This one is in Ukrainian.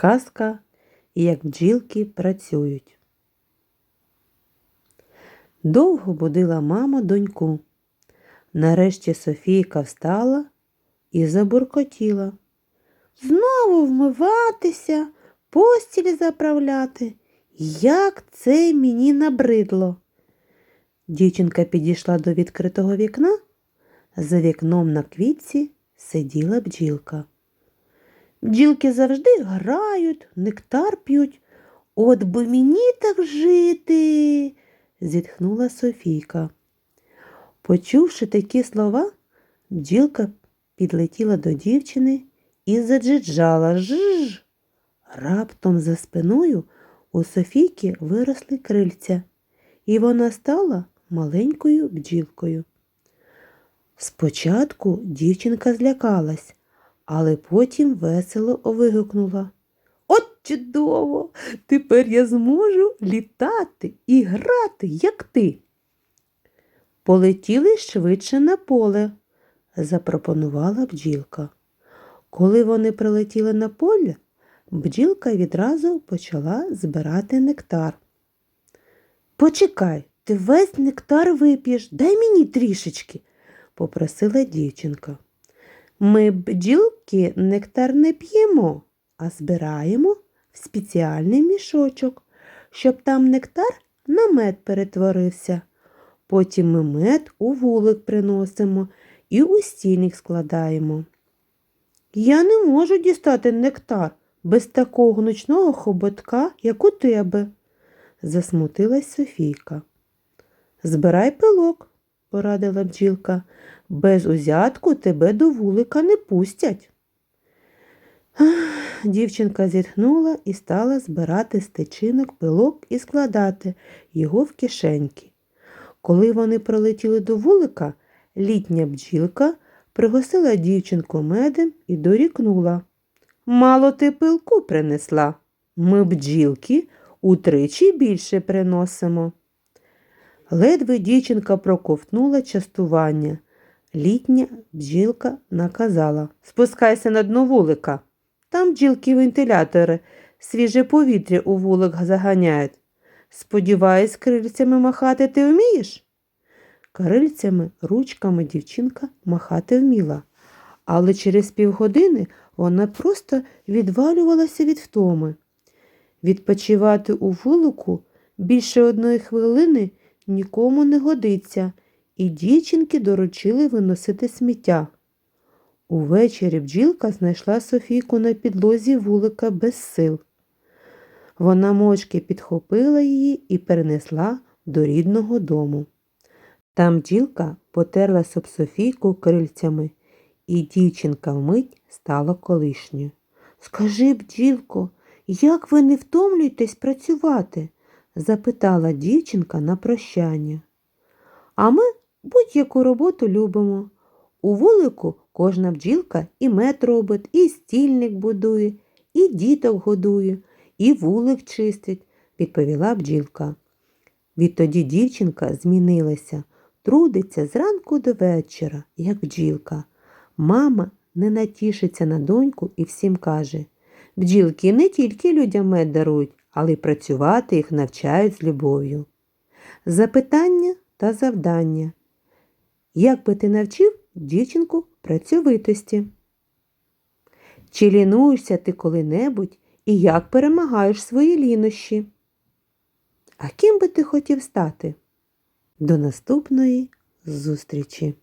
Казка, як бджілки працюють. Довго будила мама доньку. Нарешті Софійка встала і забуркотіла. Знову вмиватися, постіль заправляти. Як це мені набридло. Дівчинка підійшла до відкритого вікна. За вікном на квітці сиділа бджілка. Бджілки завжди грають, нектар п'ють. От би мені так жити, зітхнула Софійка. Почувши такі слова, бджілка підлетіла до дівчини і заджиджала жж. Раптом за спиною у Софійки виросли крильця, і вона стала маленькою бджілкою. Спочатку дівчинка злякалась, але потім весело вигукнула. От чудово! Тепер я зможу літати і грати, як ти. Полетіли швидше на поле, запропонувала бджілка. Коли вони прилетіли на поле, бджілка відразу почала збирати нектар. Почекай, ти весь нектар вип'єш, дай мені трішечки, попросила дівчинка. Ми бджілки нектар не п'ємо, а збираємо в спеціальний мішочок, щоб там нектар на мед перетворився. Потім ми мед у вулик приносимо і у стільник складаємо. Я не можу дістати нектар без такого гнучного хоботка, як у тебе, засмутилась Софійка. Збирай пилок, порадила бджілка. Без узятку тебе до вулика не пустять. Дівчинка зітхнула і стала збирати з тичинок пилок і складати його в кишеньки. Коли вони прилетіли до вулика, літня бджілка пригостила дівчинку медем і дорікнула. Мало ти пилку принесла. Ми бджілки утричі більше приносимо. Ледве дівчинка проковтнула частування. Літня бджілка наказала Спускайся на дно вулика. Там бджілки вентилятори, свіже повітря у вулик заганяють. Сподіваюсь, крильцями махати ти вмієш? Крильцями, ручками дівчинка махати вміла, але через півгодини вона просто відвалювалася від втоми. Відпочивати у вулику більше одної хвилини нікому не годиться, і дівчинки доручили виносити сміття. Увечері бджілка знайшла Софійку на підлозі вулика без сил. Вона мовчки підхопила її і перенесла до рідного дому. Там бджілка потерлась об Софійку крильцями, і дівчинка вмить стала колишньою. Скажи, бджілко, як ви не втомлюєтесь працювати? Запитала дівчинка на прощання. А ми будь-яку роботу любимо. У вулику кожна бджілка і мед робить, і стільник будує, і діток годує, і вулик чистить, відповіла бджілка. Відтоді дівчинка змінилася, трудиться зранку до вечора, як бджілка. Мама не натішиться на доньку і всім каже бджілки не тільки людям мед дарують, але й працювати їх навчають з любов'ю. Запитання та завдання. Як би ти навчив дівчинку працьовитості? Чи лінуєшся ти коли-небудь і як перемагаєш свої лінощі? А ким би ти хотів стати? До наступної зустрічі!